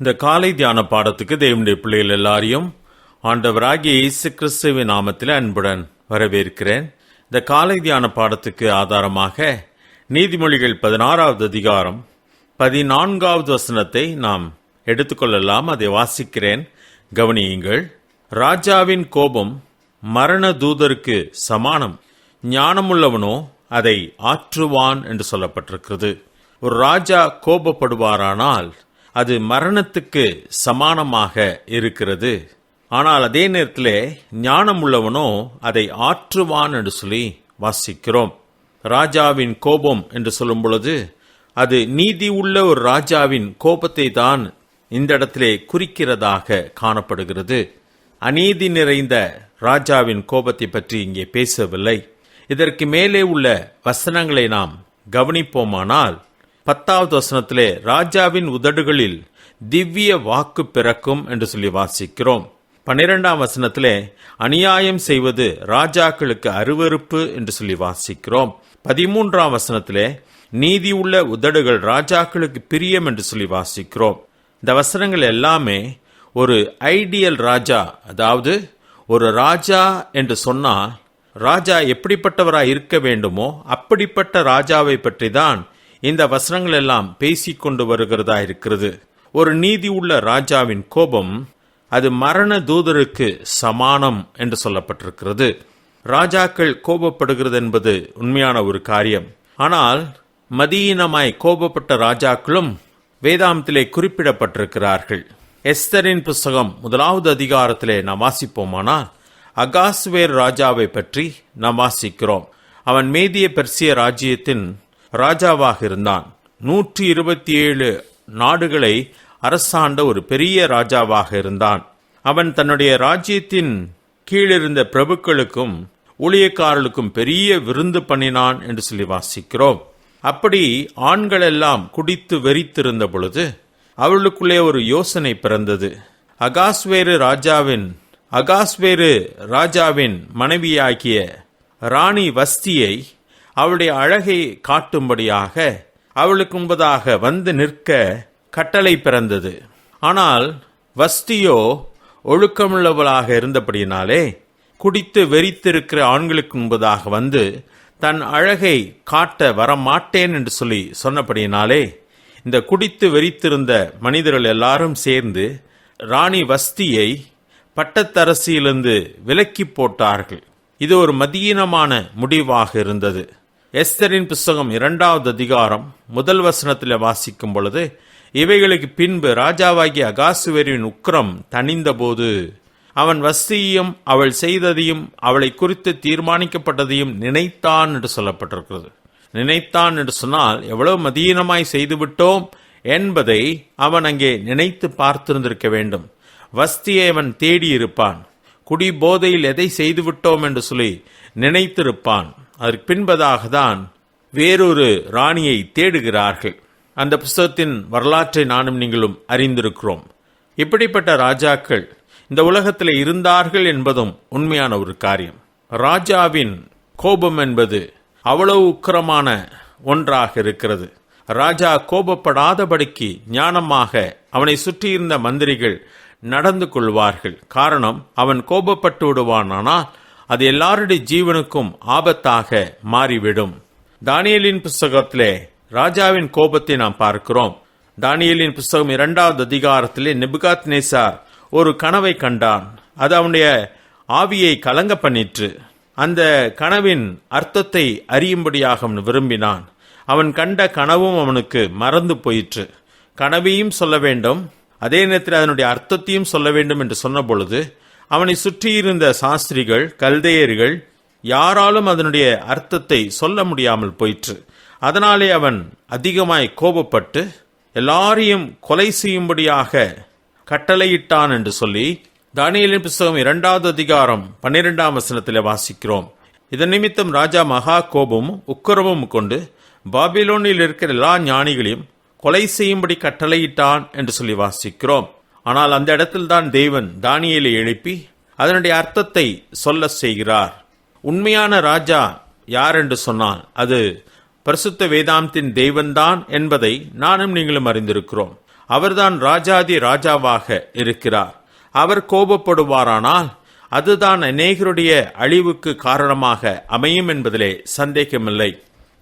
இந்த காலை தியான பாடத்துக்கு தேவனுடைய பிள்ளைகள் எல்லாரையும் ஆண்டவராகிய இயேசு கிறிஸ்துவின் நாமத்தில் அன்புடன் வரவேற்கிறேன். இந்த காலை தியான பாடத்துக்கு ஆதாரமாக நீதிமொழிகள் பதினாறாவது அதிகாரம் பதினான்காவது வசனத்தை நாம் எடுத்துக்கொள்ளலாம். அதை வாசிக்கிறேன். கவனியுங்கள். ராஜாவின் கோபம் மரண தூதருக்கு சமானம். ஞானமுள்ளவனோ அதை ஆற்றுவான் என்று சொல்லப்பட்டிருக்கிறது. ஒரு ராஜா கோபப்படுவாரானால் அது மரணத்துக்கு சமானமாக இருக்கிறது. ஆனால் அதே நேரத்தில் ஞானம் உள்ளவனோ அதை ஆற்றுவான் என்று சொல்லி வாசிக்கிறோம். ராஜாவின் கோபம் என்று சொல்லும் பொழுது அது நீதி உள்ள ஒரு ராஜாவின் கோபத்தை தான் இந்த இடத்திலே குறிக்கிறதாக காணப்படுகிறது. அநீதி நிறைந்த ராஜாவின் கோபத்தை பற்றி இங்கே பேசவில்லை. இதற்கு மேலே உள்ள வசனங்களை நாம் கவனிப்போமானால் பத்தாவது வசனத்திலே ராஜாவின் உதடுகளில் திவ்ய வாக்கு பிறக்கும் என்று சொல்லி வாசிக்கிறோம். பன்னிரெண்டாம் வசனத்திலே அநியாயம் செய்வது ராஜாக்களுக்கு அருவருப்பு என்று சொல்லி வாசிக்கிறோம். பதிமூன்றாம் வசனத்திலே நீதி உள்ள உதடுகள் ராஜாக்களுக்கு பிரியம் என்று சொல்லி வாசிக்கிறோம். இந்த வசனங்கள் எல்லாமே ஒரு ஐடியல் ராஜா அதாவது ஒரு ராஜா என்று சொன்னால் ராஜா எப்படிப்பட்டவராய் இருக்க வேண்டுமோ அப்படிப்பட்ட ராஜாவை பற்றி தான் இந்த வசனங்கள் எல்லாம் பேசிக்கொண்டு வருகிறதா இருக்கிறது. ஒரு நீதி உள்ள ராஜாவின் கோபம் அது மரண தூதருக்கு சமானம் என்று சொல்லப்பட்டிருக்கிறது. ராஜாக்கள் கோபப்படுகிறது என்பது உண்மையான ஒரு காரியம். ஆனால் மதியீனமாய் கோபப்பட்ட ராஜாக்களும் வேதாந்தத்திலே குறிப்பிடப்பட்டிருக்கிறார்கள். எஸ்தரின் புஸ்தகம் முதலாவது அதிகாரத்திலே நாம் வாசிப்போமானால் அகாஸ்வேர் ராஜாவை பற்றி நாம் வாசிக்கிறோம். அவன் மேதிய பெர்சிய ராஜ்யத்தின் ராஜாவாக இருந்தான். நூற்றி இருபத்தி ஏழு நாடுகளை அரசாண்ட ஒரு பெரிய ராஜாவாக இருந்தான். அவன் தன்னுடைய ராஜ்யத்தின் கீழிருந்த பிரபுக்களுக்கும் ஊழியக்காரர்களுக்கும் பெரிய விருந்து பண்ணினான் என்று சொல்லி வாசிக்கிறோம். அப்படி ஆண்கள் எல்லாம் குடித்து வெறித்திருந்த பொழுது அவர்களுக்குள்ளே ஒரு யோசனை பிறந்தது. அகாஸ்வேறு ராஜாவின் அகாஸ்வேரு ராஜாவின் மனைவியாகிய ராணி வஸ்தியை அவளுடைய அழகை காட்டும்படியாக அவளுக்கு முன்பதாக வந்து நிற்க கட்டளை பிறந்தது. ஆனால் வஸ்தியோ ஒழுக்கமுள்ளவளாக இருந்தபடியினாலே குடித்து வெறித்திருக்கிற ஆண்களுக்கு முன்பதாக வந்து தன் அழகை காட்ட வரமாட்டேன் என்று சொல்லி சொன்னபடியினாலே இந்த குடித்து வெறித்திருந்த மனிதர்கள் எல்லாரும் சேர்ந்து ராணி வஸ்தியை பட்டத்தரசியிலிருந்து விலக்கி போட்டார்கள். இது ஒரு மதியீனமான முடிவாக இருந்தது. எஸ்தரின் புஸ்தகம் இரண்டாவது அதிகாரம் முதல் வசனத்தில் வாசிக்கும் பொழுது இவைகளுக்கு பின்பு ராஜாவாகிய அகாசுவேரின் உக்ரம் தணிந்தபோது அவன் வஸ்தியையும் அவள் செய்ததையும் அவளை குறித்து தீர்மானிக்கப்பட்டதையும் நினைத்தான் என்று சொல்லப்பட்டிருக்கிறது. நினைத்தான் என்று சொன்னால் எவ்வளவு மதீனமாய் செய்துவிட்டோம் என்பதை அவன் அங்கே நினைத்து பார்த்திருந்திருக்க வேண்டும். வஸ்தியை அவன் தேடி இருப்பான் குடி போதையில் எதை செய்துவிட்டோம் என்று சொல்லி நினைத்திருப்பான். அதற்கு பின்பதாக தான் வேறொரு ராணியை தேடுகிறார்கள். அந்த புஸ்தகத்தின் வரலாற்றை நானும் நீங்களும் அறிந்திருக்கிறோம். இப்படிப்பட்ட ராஜாக்கள் இந்த உலகத்தில் இருந்தார்கள் என்பதும் உண்மையான ஒரு காரியம். ராஜாவின் கோபம் என்பது அவ்வளவு உக்கிரமான ஒன்றாக இருக்கிறது. ராஜா கோபப்படாதபடிக்கு ஞானமாக அவனை சுற்றியிருந்த மந்திரிகள் நடந்து கொள்வார்கள். காரணம் அவன் கோபப்பட்டு விடுவானானால் அது எல்லாருடைய ஜீவனுக்கும் ஆபத்தாக மாறிவிடும். தானியலின் புஸ்தகத்திலே ராஜாவின் கோபத்தை நாம் பார்க்கிறோம். தானியலின் புஸ்தகம் இரண்டாவது அதிகாரத்திலே நிபுகாத் நேசார் ஒரு கனவை கண்டான். அது அவனுடைய ஆவியை கலங்க பண்ணிற்று. அந்த கனவின் அர்த்தத்தை அறியும்படியாக அவன் விரும்பினான். அவன் கண்ட கனவும் அவனுக்கு மறந்து போயிற்று. கனவையும் சொல்ல வேண்டும் அதே நேரத்தில் அதனுடைய அர்த்தத்தையும் சொல்ல வேண்டும் என்று சொன்ன பொழுது அவனை சுற்றியிருந்த சாஸ்திரிகள் கல்தையர்கள் யாராலும் அதனுடைய அர்த்தத்தை சொல்ல முடியாமல் போயிற்று. அதனாலே அவன் அதிகமாய் கோபப்பட்டு எல்லாரையும் கொலை செய்யும்படியாக கட்டளையிட்டான் என்று சொல்லி தானியலின் புஸ்தகம் இரண்டாவது அதிகாரம் பன்னிரெண்டாம் வசனத்தில் வாசிக்கிறோம். இதன் நிமித்தம் ராஜா மகா கோபமும் உக்கரமும் கொண்டு பாபிலோனில் இருக்கிற எல்லா ஞானிகளையும் கொலை செய்யும்படி கட்டளையிட்டான் என்று சொல்லி வாசிக்கிறோம். ஆனால் அந்த இடத்தில்தான் தேவன் தானியலை எழுப்பி அதனுடைய அர்த்தத்தை சொல்ல செய்கிறார். உண்மையான ராஜா யார் என்று சொன்னால் அது பரிசுத்த வேதாந்தின் தெய்வன்தான் என்பதை நானும் நீங்களும் அறிந்திருக்கிறோம். அவர்தான் ராஜாதி ராஜாவாக இருக்கிறார். அவர் கோபப்படுவாரானால் அதுதான் அநேகருடைய அழிவுக்கு காரணமாக அமையும் என்பதிலே சந்தேகமில்லை.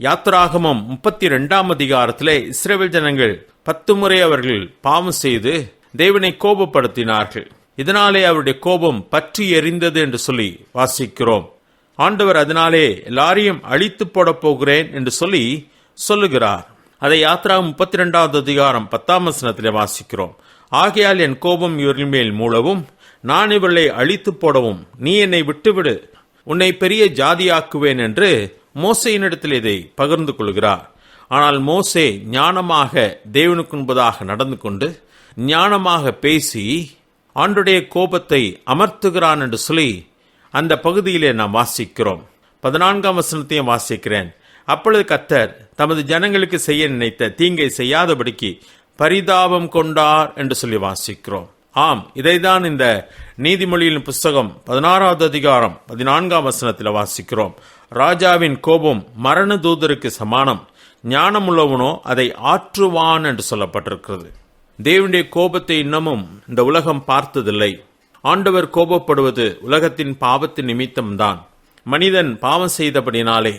யாத்ராகமம் முப்பத்தி ரெண்டாம் அதிகாரத்திலே இஸ்ரேல் ஜனங்கள் பத்து முறை அவர்கள் பாவம் செய்து தேவனை கோபப்படுத்தினார்கள். இதனாலே அவருடைய கோபம் பற்றி எரிந்தது என்று சொல்லி வாசிக்கிறோம். ஆண்டவர் அதனாலே எல்லாரையும் அழித்து போடப் போகிறேன் என்று சொல்லி சொல்லுகிறார். அதை யாத்ரா முப்பத்தி ரெண்டாவது அதிகாரம் பத்தாம் வசனத்திலே வாசிக்கிறோம். ஆகையால் என் கோபம் இவர்கள் மேல் மூலவும் நான் இவர்களை அழித்து போடவும் நீ என்னை விட்டுவிடு உன்னை பெரிய ஜாதியாக்குவேன் என்று மோசையினிடத்தில் இதை பகிர்ந்து கொள்கிறார். ஆனால் மோசே ஞானமாக தேவனுக்கு முன்பதாக நடந்து கொண்டு ஞானமாக பேசி ஆண்டுடைய கோபத்தை அமர்த்துகிறான் என்று சொல்லி அந்த பகுதியிலே நாம் வாசிக்கிறோம். பதினான்காம் வசனத்தையும் வாசிக்கிறேன். அப்பொழுது கத்தர் தமது ஜனங்களுக்கு செய்ய நினைத்த தீங்கை செய்யாதபடிக்கு பரிதாபம் கொண்டார் என்று சொல்லி வாசிக்கிறோம். ஆம் இதைதான் இந்த நீதிமொழியின் புஸ்தகம் பதினாறாவது அதிகாரம் பதினான்காம் வசனத்தில் வாசிக்கிறோம். ராஜாவின் கோபம் மரண தூதருக்கு சமானம். ஞானமுள்ளவனோ அதை ஆற்றுவான் என்று சொல்லப்பட்டிருக்கிறது. தேவனுடைய கோபத்தை இன்னமும் இந்த உலகம் பார்த்ததில்லை. ஆண்டவர் கோபப்படுவது உலகத்தின் பாவத்தின் நிமித்தம்தான். மனிதன் பாவம் செய்தபடினாலே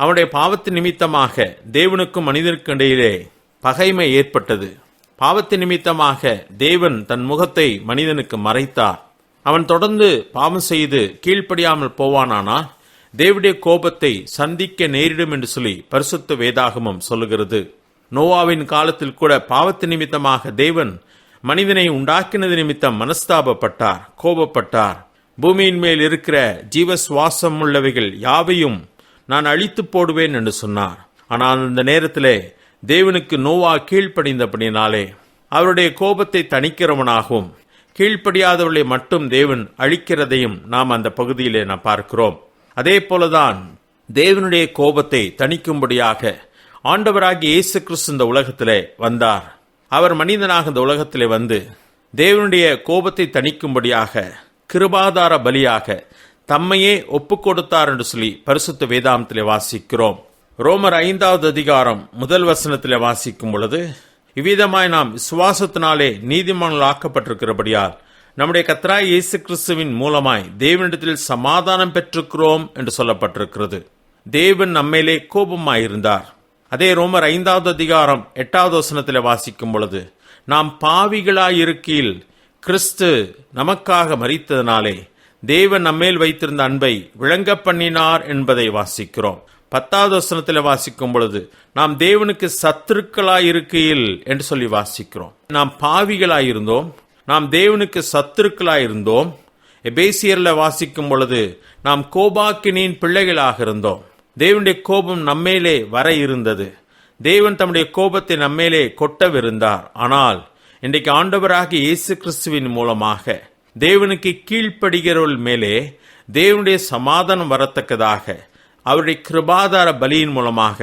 அவனுடைய பாவத்தின் நிமித்தமாக தேவனுக்கும் மனிதனுக்கும் இடையிலே பகைமை ஏற்பட்டது. பாவத்தின் நிமித்தமாக தேவன் தன் முகத்தை மனிதனுக்கு மறைத்தார். அவன் தொடர்ந்து பாவம் செய்து கீழ்ப்படியாமல் போவானானால் தேவடைய கோபத்தை சந்திக்க நேரிடும் என்று சொல்லி பரிசுத்த வேதாகமம் சொல்லுகிறது. நோவாவின் காலத்தில் கூட பாவத்து நிமித்தமாக தேவன் மனிதனை உண்டாக்கினது நிமித்தம் மனஸ்தாபப்பட்டார் கோபப்பட்டார். பூமியின் மேல் இருக்கிற ஜீவ சுவாசம் உள்ளவைகள் யாவையும் நான் அழித்து போடுவேன் என்று சொன்னார். ஆனால் அந்த நேரத்திலே தேவனுக்கு நோவா கீழ்ப்படிந்தபடினாலே அவருடைய கோபத்தை தணிக்கிறவனாகவும் கீழ்ப்படியாதவர்களை மட்டும் தேவன் அழிக்கிறதையும் நாம் அந்த பகுதியிலே நாம் பார்க்கிறோம். அதே போலதான் தேவனுடைய கோபத்தை தணிக்கும்படியாக ஆண்டவராகிய இயேசு கிறிஸ்து இந்த உலகத்திலே வந்தார். அவர் மனிதனாக இந்த உலகத்திலே வந்து தேவனுடைய கோபத்தை தணிக்கும்படியாக கிருபாதார பலியாக தம்மையே ஒப்பு கொடுத்தார் என்று சொல்லி பரிசுத்த வேதாந்தத்திலே வாசிக்கிறோம். ரோமர் ஐந்தாவது அதிகாரம் முதல் வசனத்திலே வாசிக்கும் பொழுது இவ்விதமாய் நாம் விசுவாசத்தினாலே நீதிமான்கள் ஆக்கப்பட்டிருக்கிறபடியால் நம்முடைய கத்ராய் இயேசு கிறிஸ்துவின் மூலமாய் தேவனிடத்தில் சமாதானம் பெற்றிருக்கிறோம் என்று சொல்லப்பட்டிருக்கிறது. தேவன் நம்மையிலே கோபமாயிருந்தார். அதே ரோமர் ஐந்தாவது அதிகாரம் எட்டாவது வசனத்தில் வாசிக்கும் பொழுது நாம் பாவிகளாயிருக்கையில் கிறிஸ்து நமக்காக மறித்ததினாலே தேவன் நம்மேல் வைத்திருந்த அன்பை விளங்க பண்ணினார் என்பதை வாசிக்கிறோம். பத்தாவது வசனத்தில் வாசிக்கும் பொழுது நாம் தேவனுக்கு சத்துருக்களாயிருக்கையில் என்று சொல்லி வாசிக்கிறோம். நாம் பாவிகளாயிருந்தோம். நாம் தேவனுக்கு சத்துருக்களாயிருந்தோம். எபேசியரில் வாசிக்கும் பொழுது நாம் கோபாக்கினியின் பிள்ளைகளாக இருந்தோம். தேவனுடைய கோபம் நம்மேலே வர இருந்தது. தேவன் தம்முடைய கோபத்தை நம்மேலே கொட்டவிருந்தார். ஆனால் இன்றைக்கு ஆண்டவராக இயேசு கிறிஸ்துவின் மூலமாக தேவனுக்கு கீழ்ப்படுகிறவள் மேலே தேவனுடைய சமாதானம் வரத்தக்கதாக அவருடைய கிருபாதார பலியின் மூலமாக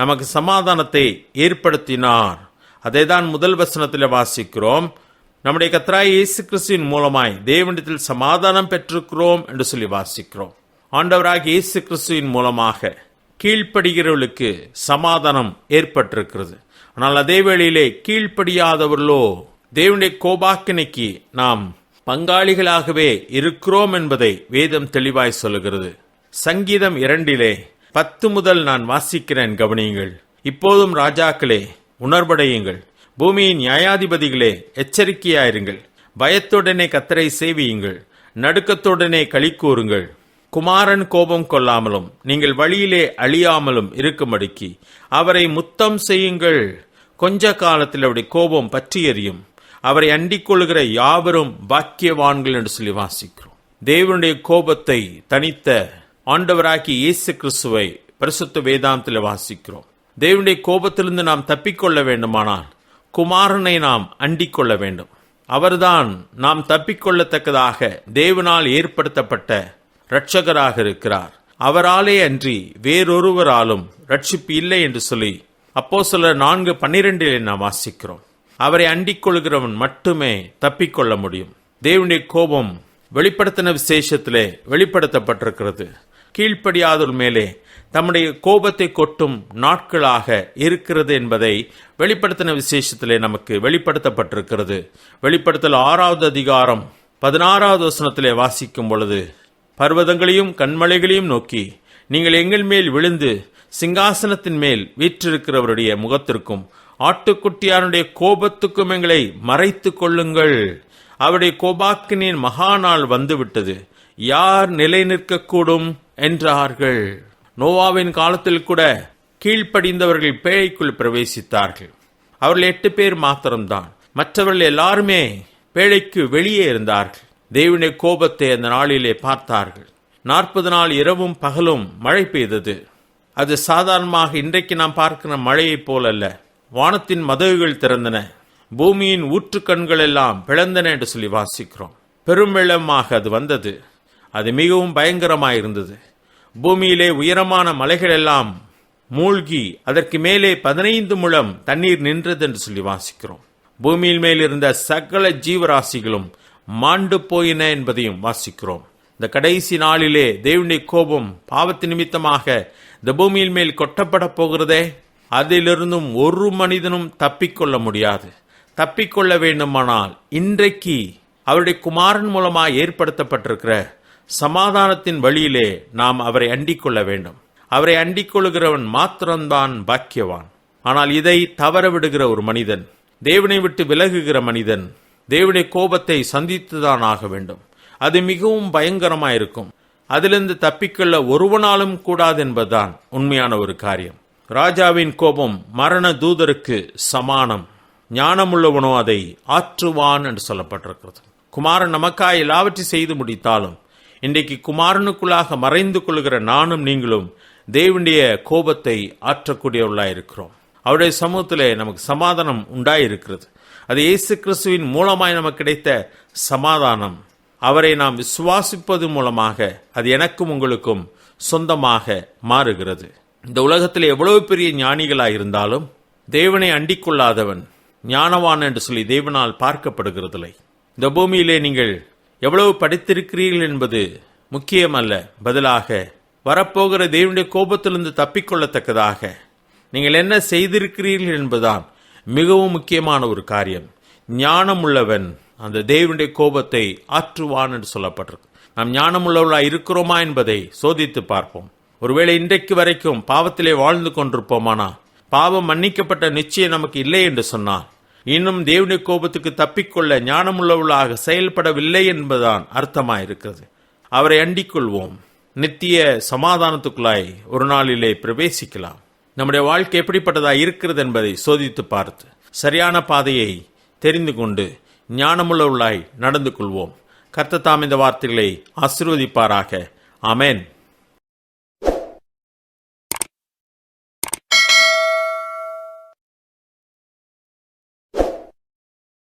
நமக்கு சமாதானத்தை ஏற்படுத்தினார். அதை தான் முதல் வசனத்தில் வாசிக்கிறோம். நம்முடைய கத்ராய் இயேசு கிறிஸ்துவின் மூலமாய் தேவனிடத்தில் சமாதானம் பெற்றிருக்கிறோம் என்று சொல்லி வாசிக்கிறோம். ஆண்டவராக இயேசு கிறிஸ்துவின் மூலமாக கீழ்ப்படுகிறவர்களுக்கு சமாதானம் ஏற்பட்டிருக்கிறது. ஆனால் அதே வேளையிலே கீழ்ப்படியாதவர்களோ தேவனுடைய கோபாக்கினைக்கு நாம் பங்காளிகளாகவே இருக்கிறோம் என்பதை வேதம் தெளிவாய் சொல்லுகிறது. சங்கீதம் இரண்டிலே பத்து முதல் நான் வாசிக்கிறேன் கவனியுங்கள். இப்போதும் ராஜாக்களே உணர்வடையுங்கள். பூமியின் நியாயாதிபதிகளே எச்சரிக்கையாயிருங்கள். பயத்துடனே கத்தரை சேவியுங்கள். நடுக்கத்துடனே களி கூறுங்கள். குமாரன் கோபம் கொள்ளாமலும் நீங்கள் வழியிலே அழியாமலும் இருக்கும்படிக்கு அவரை முத்தம் செய்யுங்கள். கொஞ்ச காலத்தில் அவருடைய கோபம் பற்றி எறியும் அவரை அண்டிக் கொள்கிற யாவரும் பாக்கியவான்கள் என்று சொல்லி வாசிக்கிறோம். தேவனுடைய கோபத்தை தனித்த ஆண்டவராக்கி இயேசு கிறிஸ்துவை பரிசுத்த வேதாந்தத்தில் வாசிக்கிறோம். தேவனுடைய கோபத்திலிருந்து நாம் தப்பிக்கொள்ள வேண்டுமானால் குமாரனை நாம் அண்டிக் கொள்ள வேண்டும். அவர்தான் நாம் தப்பிக்கொள்ளத்தக்கதாக தேவனால் ஏற்படுத்தப்பட்ட இரட்சகராக இருக்கிறார். அவராலே அன்றி வேறொருவராலும் ரட்சிப்பு இல்லை என்று சொல்லி அப்போ சில நான்கு பன்னிரெண்டிலே நாம் வாசிக்கிறோம். அவரை அண்டிக் கொள்கிறவன் மட்டுமே தப்பிக்கொள்ள முடியும். தேவனுடைய கோபம் வெளிப்படுத்தின விசேஷத்திலே வெளிப்படுத்தப்பட்டிருக்கிறது. கீழ்ப்படியாதோர் மேலே தம்முடைய கோபத்தை கொட்டும் நாட்களாக இருக்கிறது என்பதை வெளிப்படுத்தின விசேஷத்திலே நமக்கு வெளிப்படுத்தப்பட்டிருக்கிறது. வெளிப்படுத்தல் ஆறாவது அதிகாரம் பதினாறாவது வசனத்திலே வாசிக்கும் பொழுது பர்வதங்களையும் கண்மலைகளையும் நோக்கி நீங்கள் எங்கள் மேல் விழுந்து சிங்காசனத்தின் மேல் வீற்றிருக்கிறவருடைய முகத்திற்கும் ஆட்டுக்குட்டியாருடைய கோபத்துக்கும் எங்களை மறைத்து கொள்ளுங்கள். அவருடைய கோபாக்கினின் மகாநாள் வந்துவிட்டது. யார் நிலை நிற்கக்கூடும் என்றார்கள். நோவாவின் காலத்தில் கூட கீழ்ப்படிந்தவர்கள் பேழைக்குள் பிரவேசித்தார்கள். அவர்கள் எட்டு பேர் மாத்திரம்தான். மற்றவர்கள் எல்லாருமே பேழைக்கு வெளியே இருந்தார்கள். தேவனுடைய கோபத்தை அந்த நாளிலே பார்த்தார்கள். நாற்பது நாள் இரவும் பகலும் மழை பெய்தது. அது சாதாரணமாக இன்றைக்கு நாம் பார்க்கிற மழையைப் போலல்ல. வானத்தின் மதகுகள் திறந்தன. பூமியின் ஊற்றுக்கண்கள் எல்லாம் பிளந்தன என்று சொல்லி வாசிக்கிறோம். பெரும் வெள்ளமாக அது வந்தது. அது மிகவும் பயங்கரமாக இருந்தது. பூமியிலே உயரமான மலைகள் எல்லாம் மூழ்கி அதற்கு மேலே பதினைந்து முழம் தண்ணீர் நின்றது என்று சொல்லி வாசிக்கிறோம். பூமியின் மேல் இருந்த சகல ஜீவராசிகளும் மாண்டு போயின என்பதையும் வாசிக்கிறோம். இந்த கடைசி நாளிலே தேவனுடைய கோபம் பாவத்து நிமித்தமாக இந்த பூமியின் மேல் கொட்டப்பட போகிறதே? அதிலிருந்தும் ஒரு மனிதனும் தப்பிக்கொள்ள முடியாது. தப்பிக்கொள்ள வேண்டுமானால் இன்றைக்கு அவருடைய குமாரன் மூலமாக ஏற்படுத்தப்பட்டிருக்கிற சமாதானத்தின் வழியிலே நாம் அவரை அண்டிக் கொள்ள வேண்டும். அவரை அண்டிக் கொள்கிறவன் மாத்திரம்தான் பாக்கியவான். ஆனால் இதை தவற விடுகிற ஒரு மனிதன் தேவனை விட்டு விலகுகிற மனிதன் தேவனுடைய கோபத்தை சந்தித்துதான் ஆக வேண்டும். அது மிகவும் பயங்கரமாயிருக்கும். அதிலிருந்து தப்பிக்கொள்ள ஒருவனாலும் கூடாது என்பதுதான் உண்மையான ஒரு காரியம். ராஜாவின் கோபம் மரண தூதருக்கு சமானம். ஞானமுள்ளவனோ அதை ஆற்றுவான் என்று சொல்லப்பட்டிருக்கிறது. குமாரன் நமக்காய் எல்லாவற்றை செய்து முடித்தாலும் இன்றைக்கு குமாரனுக்குள்ளாக மறைந்து கொள்கிற நானும் நீங்களும் தேவனுடைய கோபத்தை ஆற்றக்கூடியவர்களாயிருக்கிறோம். அவருடைய சமூகத்திலே நமக்கு சமாதானம் உண்டாயிருக்கிறது. அது இயேசு கிறிஸ்துவின் மூலமாய் நமக்கு கிடைத்த சமாதானம். அவரை நாம் விசுவாசிப்பது மூலமாக அது எனக்கும் உங்களுக்கும் சொந்தமாக மாறுகிறது. இந்த உலகத்தில் எவ்வளவு பெரிய ஞானிகளாக இருந்தாலும் தேவனை அண்டிக்கொள்ளாதவன் ஞானவான் என்று சொல்லி தேவனால் பார்க்கப்படுகிறதில்லை. இந்த பூமியிலே நீங்கள் எவ்வளவு படித்திருக்கிறீர்கள் என்பது முக்கியமல்ல. பதிலாக வரப்போகிற தேவனுடைய கோபத்திலிருந்து தப்பிக்கொள்ளத்தக்கதாக நீங்கள் என்ன செய்திருக்கிறீர்கள் என்பதுதான் மிகவும் முக்கியமான ஒரு காரியம். ஞானம் உள்ளவன் அந்த தேவனுடைய கோபத்தை ஆற்றுவான் என்று சொல்லப்பட்டிருக்கு. நாம் ஞானமுள்ளவர்களாய் இருக்கிறோமா என்பதை சோதித்து பார்ப்போம். ஒருவேளை இன்றைக்கு வரைக்கும் பாவத்திலே வாழ்ந்து கொண்டிருப்போமானா? பாவம் மன்னிக்கப்பட்ட நிச்சயம் நமக்கு இல்லை என்று சொன்னால் இன்னும் தேவனுடைய கோபத்துக்கு தப்பிக்கொள்ள ஞானமுள்ளவர்களாக செயல்படவில்லை என்பதுதான் அர்த்தமாயிருக்கிறது. அவரை அண்டிக் கொள்வோம் நித்திய சமாதானத்துக்குள்ளாய் ஒரு நாளிலே பிரவேசிக்கலாம். நம்முடைய வாழ்க்கை எப்படிப்பட்டதாக இருக்கிறது என்பதை சோதித்து பார்த்து சரியான பாதையை தெரிந்து கொண்டு ஞானமுள்ளவர்களாய் நடந்து கொள்வோம். கர்த்தத்தாம் இந்த வார்த்தைகளை ஆசிர்வதிப்பாராக. அமேன்